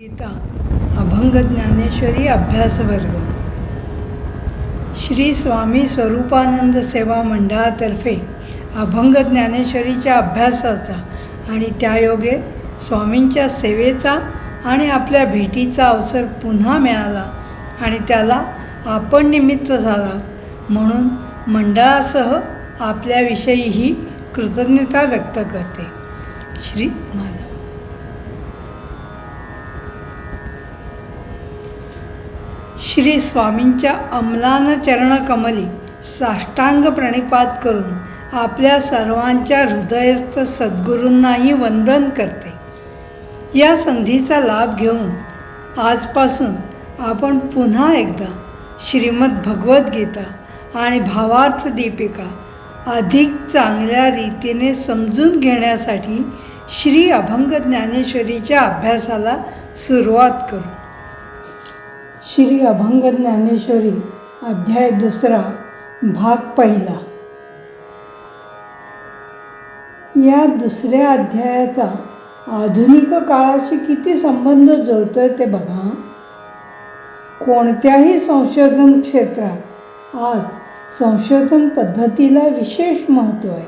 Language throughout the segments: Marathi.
गीता अभंग ज्ञानेश्वरी अभ्यास वर्ग श्री स्वामी स्वरूपानंद सेवा मंडळातर्फे अभंग ज्ञानेश्वरीच्या अभ्यासाचा आणि त्यायोगे स्वामींच्या सेवेचा आणि आपल्या भेटीचा अवसर पुन्हा मिळाला आणि त्याला आपण निमित्त झाला. म्हणून मंडळासह आपल्याविषयीही कृतज्ञता व्यक्त करते. श्री माधव. श्री स्वामींच्या अमलान चरणकमली साष्टांग प्रणिपात करून आपल्या सर्वांच्या हृदयस्थ सद्गुरूंनाही वंदन करते. या संधीचा लाभ घेऊन आजपासून आपण पुन्हा एकदा श्रीमद भगवद्गीता आणि भावार्थ दीपिका अधिक चांगल्या रीतीने समजून घेण्यासाठी श्री अभंग ज्ञानेश्वरीच्या अभ्यासाला सुरुवात करू. श्री अभंग ज्ञानेश्वरी अध्याय दुसरा भाग पहिला. या दुसऱ्या अध्यायाचा आधुनिक काळाशी किती संबंध जुळतोय ते बघा. कोणत्याही संशोधन क्षेत्रात आज संशोधन पद्धतीला विशेष महत्त्व आहे.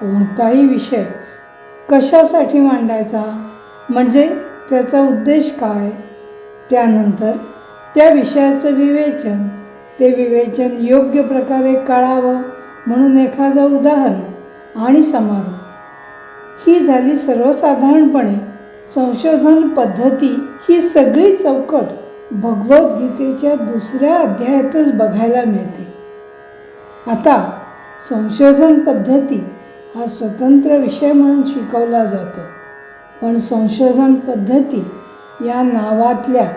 कोणताही विषय कशासाठी मांडायचा? म्हणजे त्याचा उद्देश काय? त्यानंतर त्या विषयाचं विवेचन ते विवेचन योग्य प्रकारे कळावं म्हणून एखादं उदाहरण आणि समारोप. ही झाली सर्वसाधारणपणे संशोधन पद्धती ही सगळी चौकट भगवद्गीतेच्या दुसऱ्या अध्यायातच बघायला मिळते. आता संशोधन पद्धती हा स्वतंत्र विषय म्हणून शिकवला जातो. पण संशोधन पद्धती या नावातल्या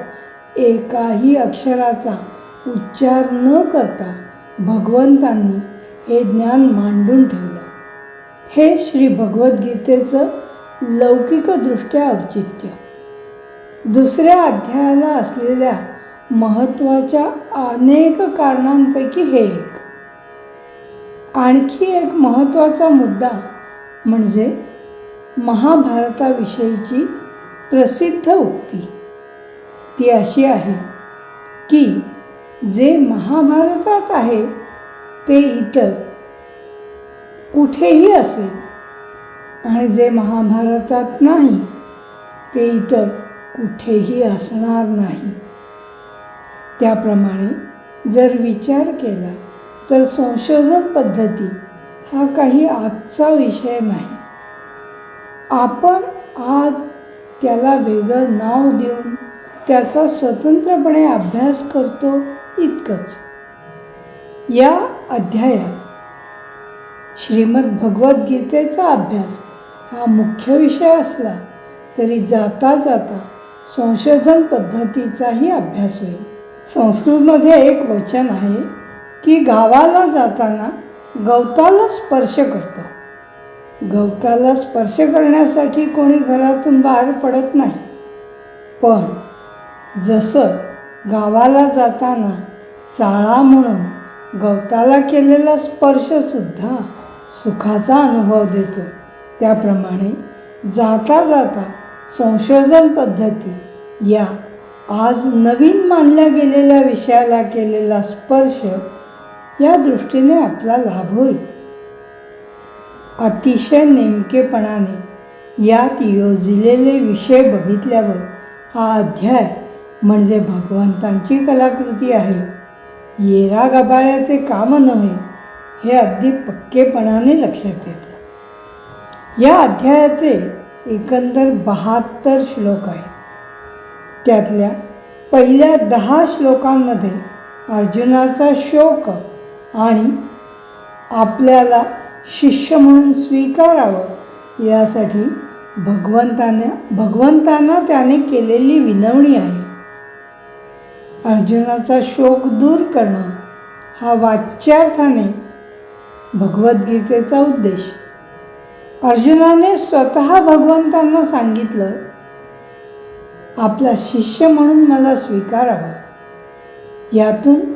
एकाही अक्षराचा उच्चार न करता भगवंतांनी हे ज्ञान मांडून ठेवलं. हे श्री भगवद्गीतेचं लौकिकदृष्ट्या औचित्य. दुसऱ्या अध्यायाला असलेल्या महत्त्वाच्या अनेक कारणांपैकी हे एक. आणखी एक महत्त्वाचा मुद्दा म्हणजे महाभारताविषयीची प्रसिद्ध उक्ती. ती अशी आहे की जे महाभारतात आहे ते इतर कुठेही असेल. आणि जे महाभारतात नाही ते इतर कुठेही असणार नाही. त्याप्रमाणे जर विचार केला तर संशोधन पद्धती हा काही आजचा विषय नाही. आपण आज त्याला वेगळं नाव देऊन त्याचा स्वतंत्रपणे अभ्यास करतो इतकंच. या अध्यायात श्रीमद भगवद्गीतेचा अभ्यास हा मुख्य विषय असला तरी जाता जाता संशोधन पद्धतीचाही अभ्यास होईल. संस्कृतमध्ये एक वचन आहे की गावाला जाताना गवताला स्पर्श करतो. गवताला स्पर्श करण्यासाठी कोणी घरातून बाहेर पडत नाही. पण जसं गावाला जाताना चाळा म्हणून गवताला केलेला स्पर्शसुद्धा सुखाचा अनुभव देतो. त्याप्रमाणे जाता जाता संशोधन पद्धती या आज नवीन मानल्या गेलेल्या विषयाला केलेला स्पर्श या दृष्टीने आपला लाभ होईल. अतिशय नेमकेपणाने यात योजलेले विषय बघितल्यावर हा अध्याय म्हणजे भगवंतांची कलाकृती आहे. येरा गबाळ्याचे काम नव्हे हे अगदी पक्केपणाने लक्षात येतं. या अध्यायाचे एकंदर बहात्तर श्लोक आहेत. त्यातल्या पहिल्या दहा श्लोकांमध्ये अर्जुनाचा शोक आणि आपल्याला शिष्य म्हणून स्वीकारावं यासाठी भगवंताने भगवंतांना त्याने केलेली विनवणी आहे. अर्जुनाचा शोक दूर करणं हा वाच्यार्थाने भगवद्गीतेचा उद्देश. अर्जुनाने स्वतः भगवंतांना सांगितलं आपला शिष्य म्हणून मला स्वीकारावं. यातून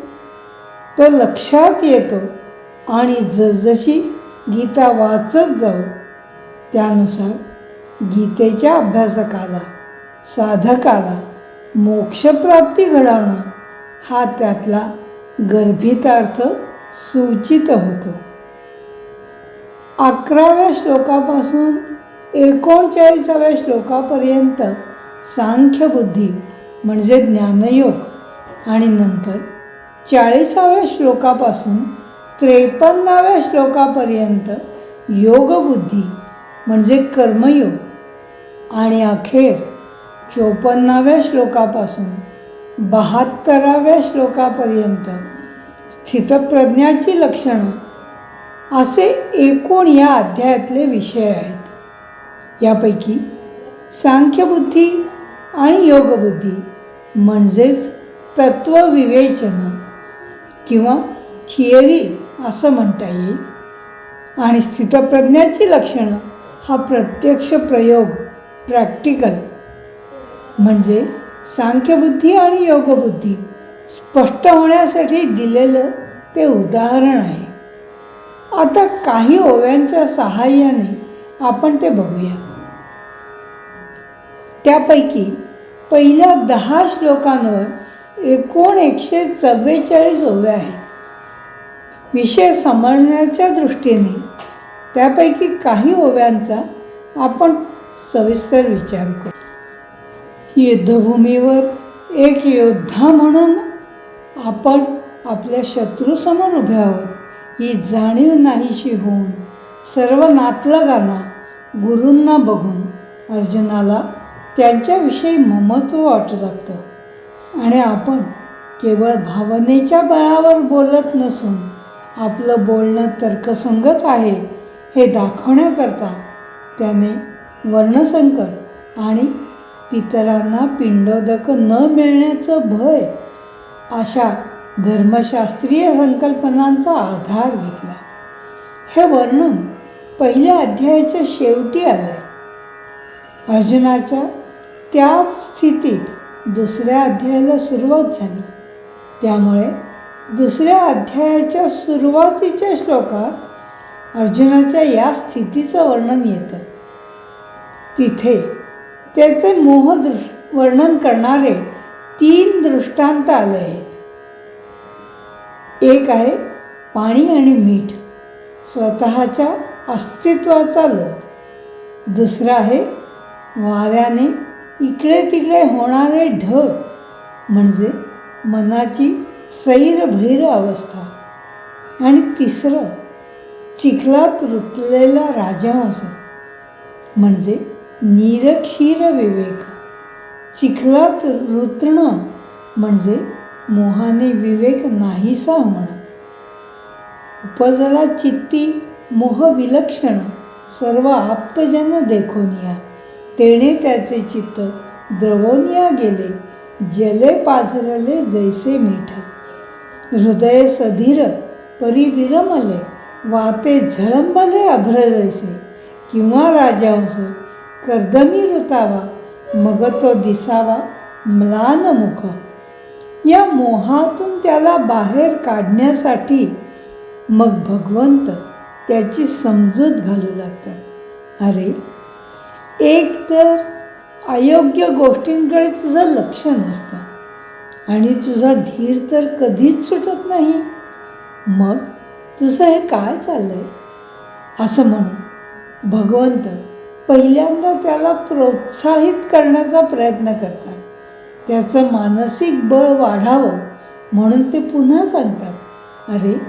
तो लक्षात येतो आणि जसजशी गीता वाचत जाऊ त्यानुसार गीतेच्या अभ्यासकाला साधकाला मोक्षप्राप्ती घडवणं हा त्यातला गर्भितार्थ सूचित होतो. अकराव्या श्लोकापासून एकोणचाळीसाव्या श्लोकापर्यंत सांख्यबुद्धी म्हणजे ज्ञानयोग आणि नंतर चाळीसाव्या श्लोकापासून त्रेपन्नाव्या श्लोकापर्यंत योगबुद्धी म्हणजे कर्मयोग आणि अखेर चोपन्नाव्या श्लोकापासून बहात्तराव्या श्लोकापर्यंत स्थितप्रज्ञाची लक्षणं असे एकूण या अध्यायातले विषय आहेत. यापैकी सांख्यबुद्धी आणि योगबुद्धी म्हणजेच तत्वविवेचन किंवा थिअरी असं म्हणता येईल. आणि स्थितप्रज्ञाची लक्षणं हा प्रत्यक्ष प्रयोग प्रॅक्टिकल म्हणजे सांख्यबुद्धी आणि योगबुद्धी स्पष्ट होण्यासाठी दिलेलं ते उदाहरण आहे. आता काही ओव्यांच्या सहाय्याने आपण ते बघूया. त्यापैकी पहिल्या दहा श्लोकांवर एकूण एकशे चव्वेचाळीस ओव्या आहेत. विषय समजण्याच्या दृष्टीने त्यापैकी काही ओव्यांचा आपण सविस्तर विचार करू. युद्धभूमीवर एक योद्धा म्हणून आपण आपल्या शत्रूसमोर उभे आहोत. ही जाणीव नाहीशी होऊन सर्व नातलगांना गुरूंना बघून अर्जुनाला त्यांच्याविषयी ममत्व वाटू लागतं. आणि आपण केवळ भावनेच्या बळावर बोलत नसून आपलं बोलणं तर्कसंगत आहे हे दाखवण्याकरता त्याने वर्णसंकर आणि पितरांना पिंडोदक न मिळण्याचं भय अशा धर्मशास्त्रीय संकल्पनांचा आधार घेतला. हे वर्णन पहिल्या अध्यायाच्या शेवटी आलं आहे अर्जुनाच्या त्याच स्थितीत दुसऱ्या अध्यायाला सुरुवात झाली. त्यामुळे दुसऱ्या अध्यायाच्या सुरुवातीच्या श्लोकात अर्जुनाच्या या स्थितीचं वर्णन येतं. तिथे त्याचे मोहदृश वर्णन करणारे तीन दृष्टांत आले आहेत. एक आहे पाणी आणि मीठ स्वतःच्या अस्तित्वाचा लोभ. दुसरा आहे वाऱ्याने इकडे तिकडे होणारे ढग म्हणजे मनाची सैरभैर अवस्था. आणि तिसरं चिखलात रुतलेला राजहंस म्हणजे निरक्षीर विवेक. चिखलात रुतणं म्हणजे मोहाने विवेक नाहीसा होणं. उपजला चित्ती मोह विलक्षण सर्व आप्तजन देखोनिया. तेणे त्याचे चित्त द्रवोनिया गेले जले पाझरले जैसे मीठ. हृदय सधीर परिविरमले वाते झळंबले अभ्र जैसे. किंवा राजहंस कर्दमी रुतावा मग तो दिसावा म्लानमुख या मोहातून त्याला बाहेर काढण्यासाठी मग भगवंत त्याची समजूत घालू लागतात. अरे एक तर अयोग्य गोष्टींकडे तुझं लक्ष नसतं आणि तुझा धीर तर कधीच सुटत नाही. मग तुझं हे काय चाललं आहे असं म्हणून भगवंत पहिल्यांदा त्याला प्रोत्साहित करण्याचा प्रयत्न करतात. त्याचं मानसिक बळ वाढावं म्हणून ते पुन्हा सांगतात अरे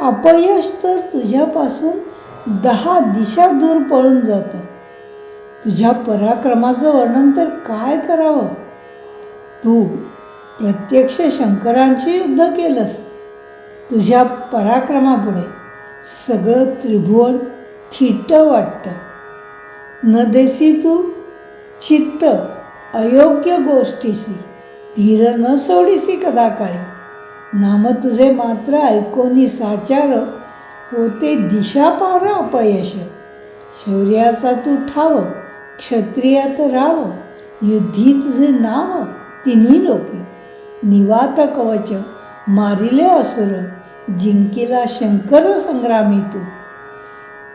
अपयश तर तुझ्यापासून दहा दिशा दूर पळून जातं. तुझ्या पराक्रमाचं वर्णन तर काय करावं? तू प्रत्यक्ष शंकरांशी युद्ध केलंस. तुझ्या पराक्रमापुढे सगळं त्रिभुवन थिट्ट वाटतं. न देसी तू चित्त अयोग्य गोष्टीशी धीर न सोडीसी कदा काळी नाम तुझे मात्र ऐकोनी साचार होते दिशापार अपयश. शौर्याचा तू ठाव क्षत्रियात राव युद्धी तुझे नाव तिन्ही लोके. निवात कवच मारिले असुर जिंकिला शंकर संग्रामी तू.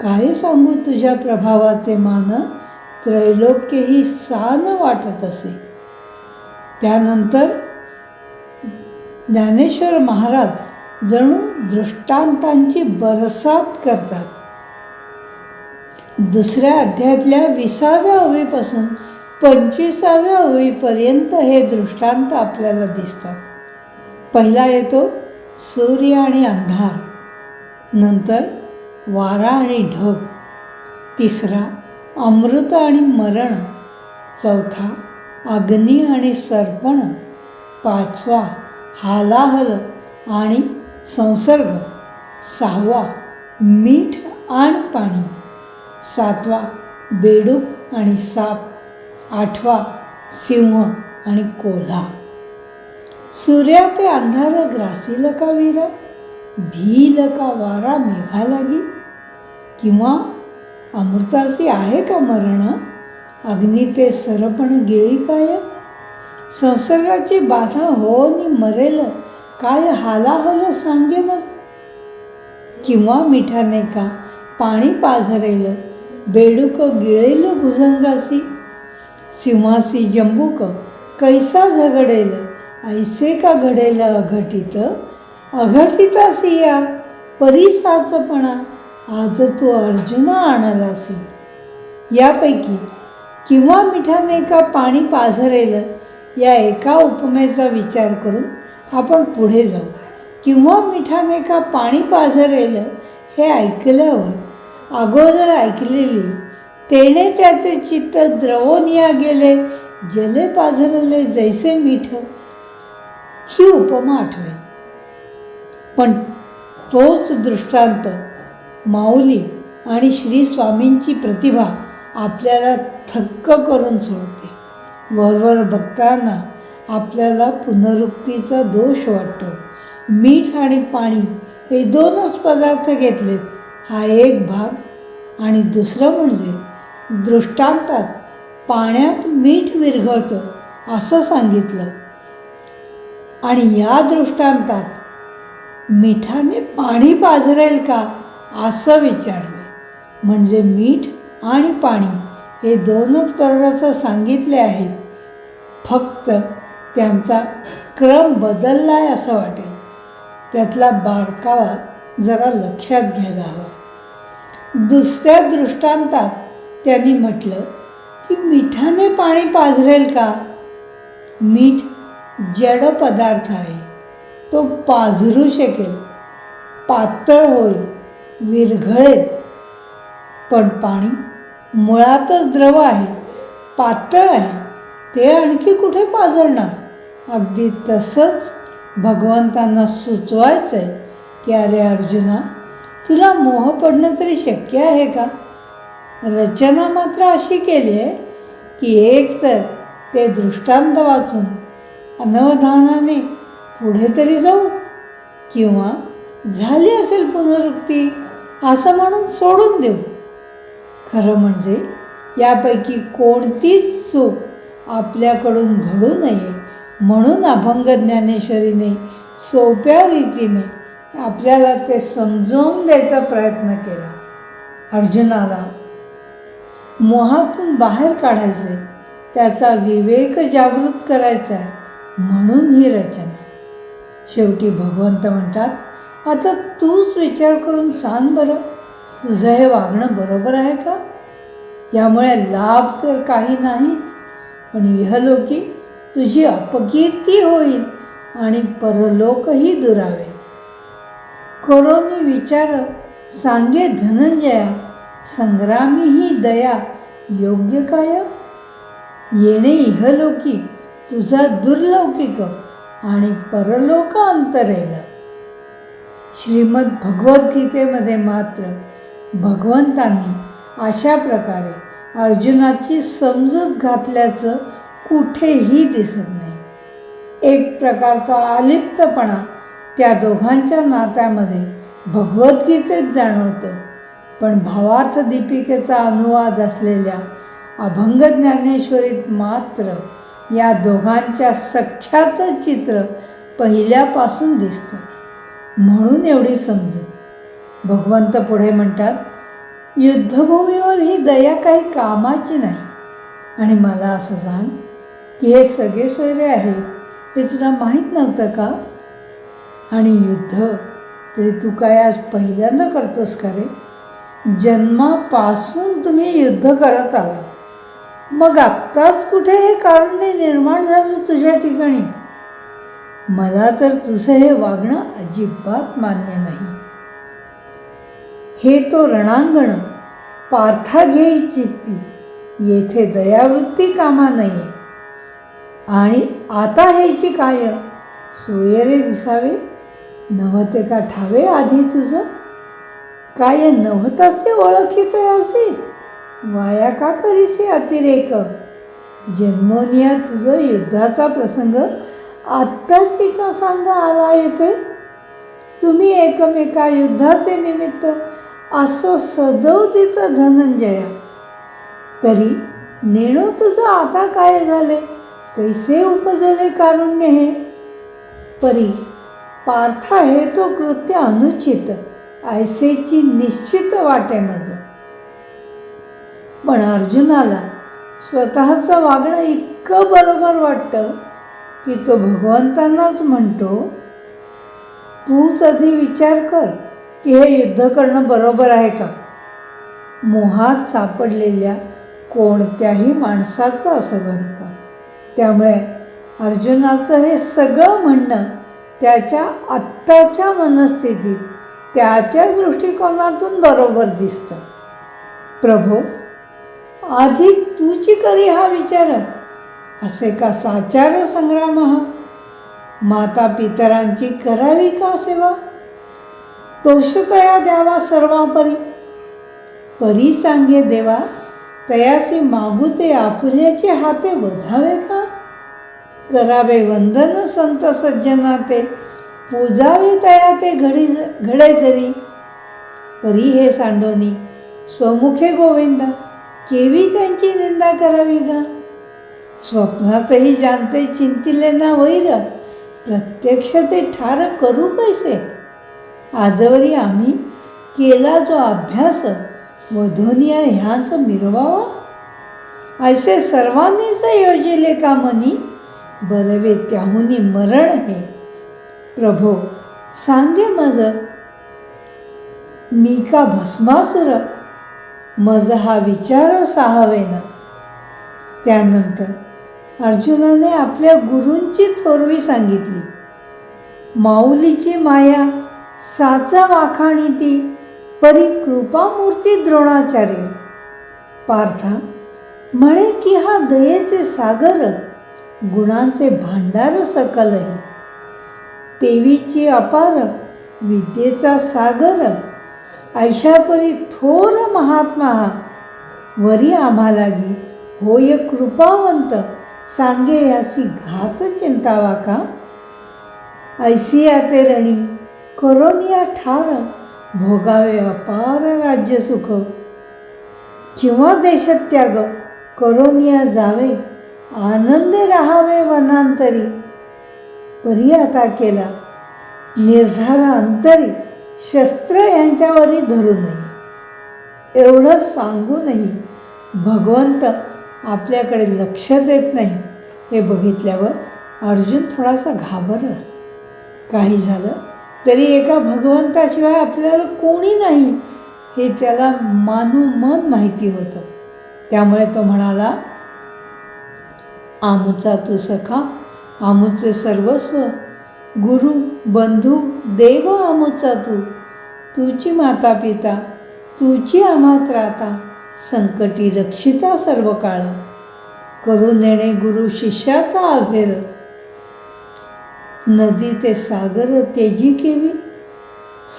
काय सांगू तुझ्या प्रभावाचे मान? त्रैलोक्यही सान वाटत असे. त्यानंतर ज्ञानेश्वर महाराज जणू दृष्टांतांची बरसात करतात. दुसऱ्या अध्यायातल्या विसाव्या ओळीपासून पंचवीसाव्या ओळीपर्यंत हे दृष्टांत आपल्याला दिसतात. पहिला येतो सूर्य आणि अंधार. नंतर वारा आणि ढग. तिसरा अमृत आणि मरण. चौथा अग्नी आणि सर्पण. पाचवा हालाहल आणि संसर्ग. सहावा मीठ आणि पाणी. सातवा बेडूक आणि साप. आठवा सिंह आणि कोल्हा. सूर्या ते अंधार ग्रासील का वीरा? भील का वारा मेघा लागी किंवा अमृताची आहे का मरण? अग्नी ते सरपण गिळी काय? संसर्गाची बाधा हो नि मरेल काय हालाहल सांगे मग किंवा मिठाने का पाणी पाझरेल बेडूक गिळेल भुजंगासी सिंहासी जंबूक कैसा झगडेल ऐसे का घडेल अघटित? अघटितासी या परीसाचपणा आज तू अर्जुना आणलासी यापैकी किंवा मिठाने का पाणी पाझरेलं या एका उपमेचा विचार करून आपण पुढे जाऊ. किंवा मिठाने का पाणी पाझरेलं हे ऐकल्यावर अगोदर ऐकलेली तेने त्याचे चित्त द्रवोनिया गेले. जले पाझरले जैसे मीठ ही उपमा आठवेल. पण तोच दृष्टांत माऊली आणि श्री स्वामींची प्रतिभा आपल्याला थक्क करून सोडते. वरवर बघताना आपल्याला पुनरुक्तीचा दोष वाटतो. मीठ आणि पाणी हे दोनच पदार्थ घेतलेत. हा एक भाग आणि दुसरं म्हणजे दृष्टांतात पाण्यात मीठ विरघळतं असं सांगितलं. आणि या दृष्टांतात मिठाने पाणी पाझरेल का? असं विचारले. म्हणजे मीठ आणि पाणी हे दोनच पदार्थ सांगितले आहेत. फक्त त्यांचा क्रम बदलला आहे असं वाटेल. त्यातला बारकावा जरा लक्षात घ्यायला हवा. दुसऱ्या दृष्टांतात त्यांनी म्हटलं की मिठाने पाणी पाझरेल का? मीठ जड पदार्थ आहे. तो पाझरू शकेल. पातळ होईल. विरघळेल पण पाणी मुळातच द्रव आहे पातळ आहे ते आणखी कुठे पाजळणार अगदी तसंच भगवंतांना सुचवायचं आहे की अरे अर्जुना तुला मोह पडणं तरी शक्य आहे का? रचना मात्र अशी केली आहे की एक तर ते दृष्टांत वाचून अनवधानाने पुढे तरी जाऊ किंवा झाली असेल पुनरुक्ती? असं म्हणून सोडून देऊ. खरं म्हणजे यापैकी कोणतीच चूक आपल्याकडून घडू नये म्हणून अभंग ज्ञानेश्वरीने सोप्या रीतीने आपल्याला ते समजवून द्यायचा प्रयत्न केला. अर्जुनाला मोहातून बाहेर काढायचे त्याचा विवेक जागृत करायचा आहे म्हणून ही रचना. शेवटी भगवंत म्हणतात आता तूच विचार करून सांग बरं. तुझं हे वागणं बरोबर आहे का? यामुळे लाभ तर काही नाहीच पण इहलोकी तुझी अपकीर्ती होईल आणि परलोकही दुरावेल. करोनी विचार सांगे धनंजया संग्रामी ही दया योग्य काय? येणे इहलोकी तुझा दुर्लौकिक आणि परलोक अंतरेल श्रीमद भगवद्गीतेमध्ये मात्र भगवंतांनी अशा प्रकारे अर्जुनाची समजूत घातल्याचं कुठेही दिसत नाही. एक प्रकारचा अलिप्तपणा त्या दोघांच्या नात्यामध्ये भगवद्गीतेत जाणवतो. पण भावार्थ दीपिकेचा अनुवाद असलेल्या अभंग ज्ञानेश्वरीत मात्र या दोघांच्या सख्याचं चित्र पहिल्यापासून दिसतं. म्हणून एवढी समजूत भगवंत पुढे म्हणतात युद्धभूमीवर ही दया काही कामाची नाही. आणि मला असं सांग की हे सगळे सोयरे आहेत हे तुला माहीत नव्हतं का? आणि युद्ध तरी तू काय आज पहिल्यांदा करतोस का रे? जन्मापासून तुम्ही युद्ध करत आला मग आत्ताच कुठे हे कारणे निर्माण झालं तुझ्या ठिकाणी? मला तर तुझं हे वागणं अजिबात मान्य नाही. हे तो रणांगण पार्था घेई चित्ती येथे दयावृत्ती कामा नये. आणि आता हेची काय? सोयरे दिसावे? नव्हते का ठावे आधी तुझं? काय नव्हतासे ओळखीत असे? वाया का करीसे अतिरेक? जन्मोनिया तुझं युद्धाचा प्रसंग आत्ताची का सांगा आला येते तुम्ही एकमेका युद्धाचे निमित्त असो सदवतीचं धनंजया. तरी नेणो तुझं आता काय झाले? कैसे उपजले कारुण्य हे? परी पार्था हे तो कृत्य अनुचित ऐसेची निश्चित वाटे माझ. पण अर्जुनाला स्वतःचं वागणं इतकं बरोबर वाटतं की तो भगवंतांनाच म्हणतो तूच आधी विचार कर की हे युद्ध करणं बरोबर आहे का? मोहात सापडलेल्या कोणत्याही माणसाचं असं घडतं. त्यामुळे अर्जुनाचं हे सगळं म्हणणं त्याच्या आत्ताच्या मनस्थितीत त्याच्या दृष्टिकोनातून बरोबर दिसतं. प्रभो आधी तूची करी हा विचार असे का साचार संग्राम? हा माता पितरांची करावी का सेवा? तोषतया द्यावा सर्वापरी. परी सांगे देवा तयासी मागू ते आपुल्याचे हाते वधावे का? करावे वंदन संत सज्जना ते पूजावे तया ते घडी घडे जरी. परी हे सांडोनी स्वमुखे गोविंदा केवी त्यांची निंदा करावी का स्वप्नातही ज्यांचे चिंतिले ना वैर प्रत्यक्ष ते ठार करू कैसे? आजवरी आम्ही केला जो अभ्यास वधोनिया ह्याच मिरवावा? असे सर्वांनीच योजिले का मनी? बरवे त्याहुनी मरण हे. प्रभो सांगे मज मी का भस्मासुर? मज हा विचार साहावेना. त्यानंतर अर्जुनाने आपल्या गुरूंची थोरवी सांगितली. माऊलीची माया साचा वाखाणी ती परी कृपामूर्ती द्रोणाचार्य. पार्था म्हणे की हा दयेचे सागर गुणांचे भांडार सकलही. देवीची अपार विद्येचा सागर ऐशापरी थोर महात्मा हा वरी आम्हालागी होय कृपावंत. सांगे यासी घात चिंतावा का? ऐसिया ते रणी करोनिया ठार भोगावे अपार राज्यसुख किंवा देशत्याग करोनिया जावे आनंदे राहावे वनांतरी. परी आता केला निर्धार अंतरी शस्त्र यांच्यावरी धरू नये. एवढं सांगूनही भगवंत आपल्याकडे लक्ष देत नाही. हे बघितल्यावर अर्जुन थोडासा घाबरला. काही झालं तरी एका भगवंताशिवाय आपल्याला कोणी नाही हे त्याला मन माहिती होतं. त्यामुळे तो म्हणाला आमचा तू सखा आमचे सर्वस्व गुरु बंधू देव आमचा तू. तुची माता पिता तुची आम्हात राहता संकटी रक्षिता सर्व काळ. करून नेणे गुरु शिष्याचा अभेर. नदी ते सागर तेजी केवी.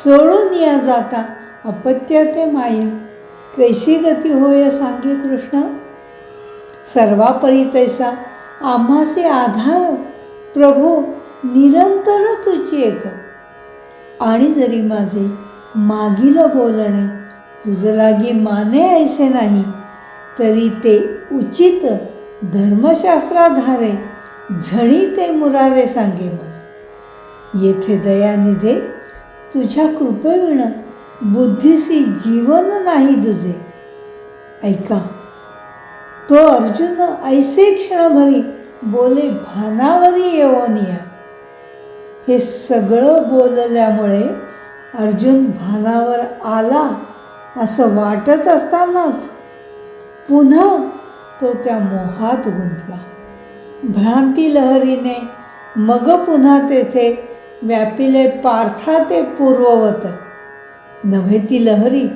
सोडून या जाता अपत्य ते माय. कैशी गती होय सांगे कृष्ण. सर्वापरी तैसा आम्हाचे आधार. प्रभो निरंतर तुझी एक. आणि जरी माझे मागील बोलणे तुझ लागी माने ऐसे नाही तरी ते उचित धर्मशास्त्राधारे झणी ते मुरारे सांगे मज. येथे दयानिधे तुझ्या कृपेविण बुद्धीसी जीवन नाही तुझे ऐका तो अर्जुन ऐसे क्षणभरी बोले भानावरी येवनिया हे सगळं बोलल्यामुळे अर्जुन भानावर आला असं वाटत असतानाच पुन्हा तो त्या मोहात गुंतला. भ्रांती लहरीने मग पुन्हा तेथे व्यापिले पार्था ते पूर्ववत. नव्हे ती लहरी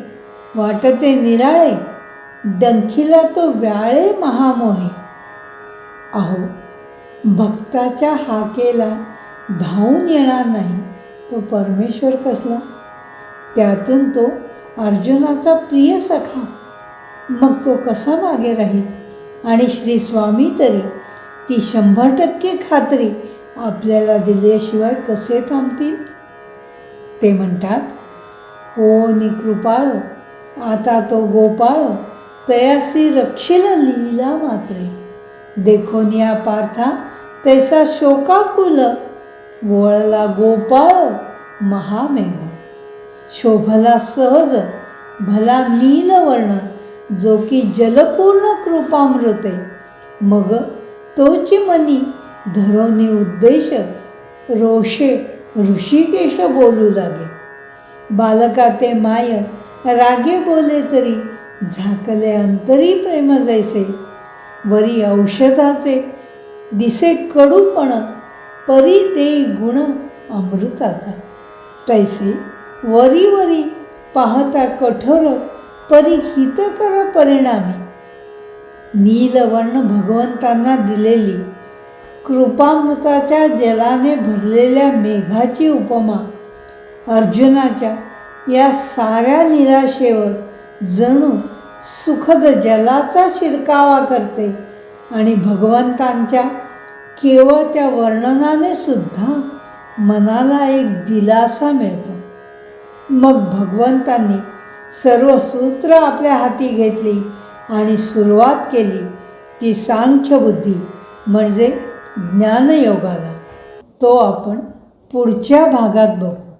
वाटते निराळे डंखीला तो व्याळे महामोहे. अहो भक्ताच्या हाकेला धावून येणार नाही तो परमेश्वर कसला? त्यातून तो अर्जुनाचा प्रिय सखा. मग तो कसा मागे राहील? आणि श्री स्वामी तरी ती शंभर टक्के खात्री आपल्याला दिल्याशिवाय कसे थांबतील? ते म्हणतात हो निकृपाळ आता तो गोपाळ तयासी रक्षिल लीला मात्रे. देखोनिया पार्था तैसा शोकाकुल वळला गोपाळ महामेघ. शोभला सहज भला नीलवर्ण जो की जलपूर्ण कृपामृते. मग तोची मनी धरोनी उद्देश रोषे ऋषिकेश बोलू लागे. बालका ते माय रागे बोले तरी झाकले अंतरी प्रेम जैसे. वरी औषधाचे दिसे कडूपण परी देई गुण अमृताचा. तैसे वरी वरी पाहता कठोर परी हितकर परिणामी. नीलवर्ण भगवंतांना दिलेली कृपामृताच्या जलाने भरलेल्या मेघाची उपमा अर्जुनाच्या या साऱ्या निराशेवर जणू सुखद जलाचा शिडकावा करते आणि भगवंतांच्या केवळ त्या वर्णनाने सुद्धा मनाला एक दिलासा मिळतो. मग भगवंतांनी सर्व सूत्र आपल्या हाती घेतली आणि सुरुवात केली ती सांख्यबुद्धी म्हणजे ज्ञानयोगाला. तो आपण पुढच्या भागात बघू.